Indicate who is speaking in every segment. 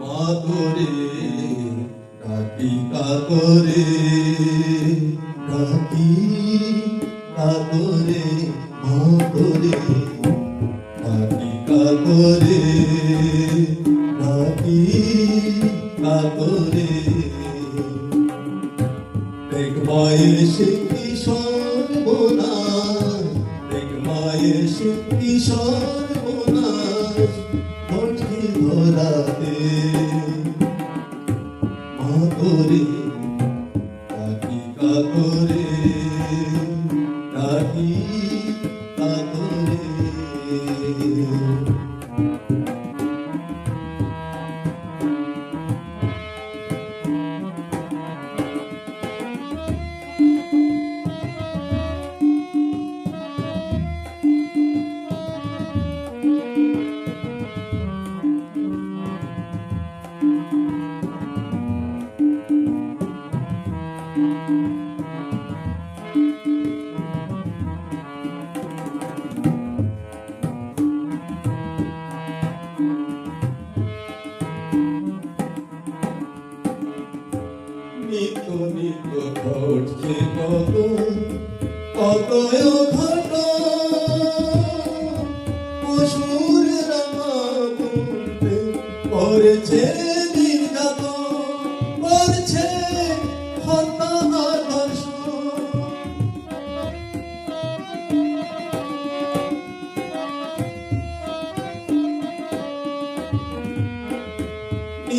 Speaker 1: মা করে ডাকি কাকরে ডাকি কাকরে মা করে ডাকি কাকরে ডাকি কাকরে দেখ মায়ের শিক্ষি সর্বনাশ দেখ মায়ের শিক্ষি সর্বনাশ। নিত নিত ঘটছে কত কত ঘট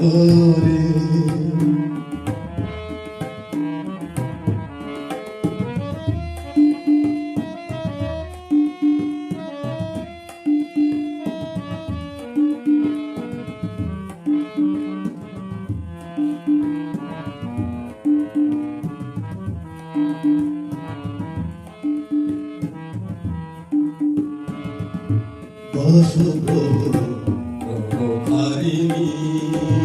Speaker 1: কাতরে দশ প্রভারিণী অভয়ারাকে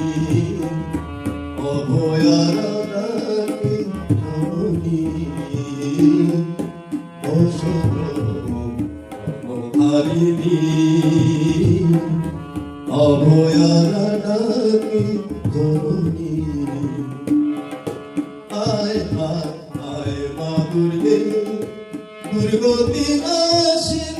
Speaker 1: অভয়ারাকে জননী আয় আয় মা দুর্গে দুর্গতি নাশিনী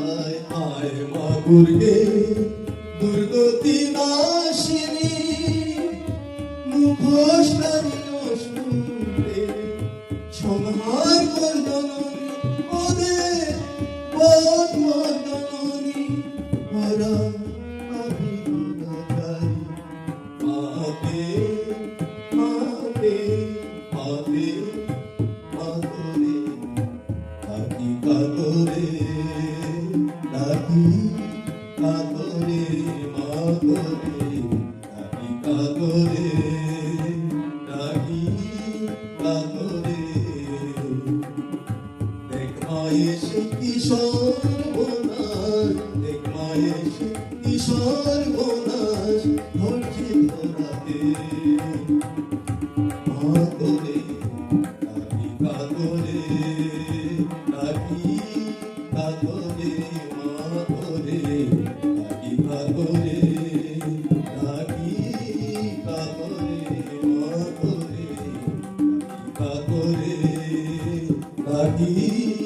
Speaker 1: আয় আয় মা দুর্গে, দুর্গতি নাশিনী মুখোশধারী অসুরদের সংহার কর জননী ওদের বধ কর জননী হরা মাতে মাতে মাতে কাতরে মাতরে ডাকি কাতরে ডাকি কাতরে দেখ মায়ে সে কিশোর বোনাস দেখ মায়ে সে কিশোর বোনাস ধরছে ধরাতে মাতরে ডাকি কাতরে ডাকি কাতরে মা। কাপড়ে বাড়ি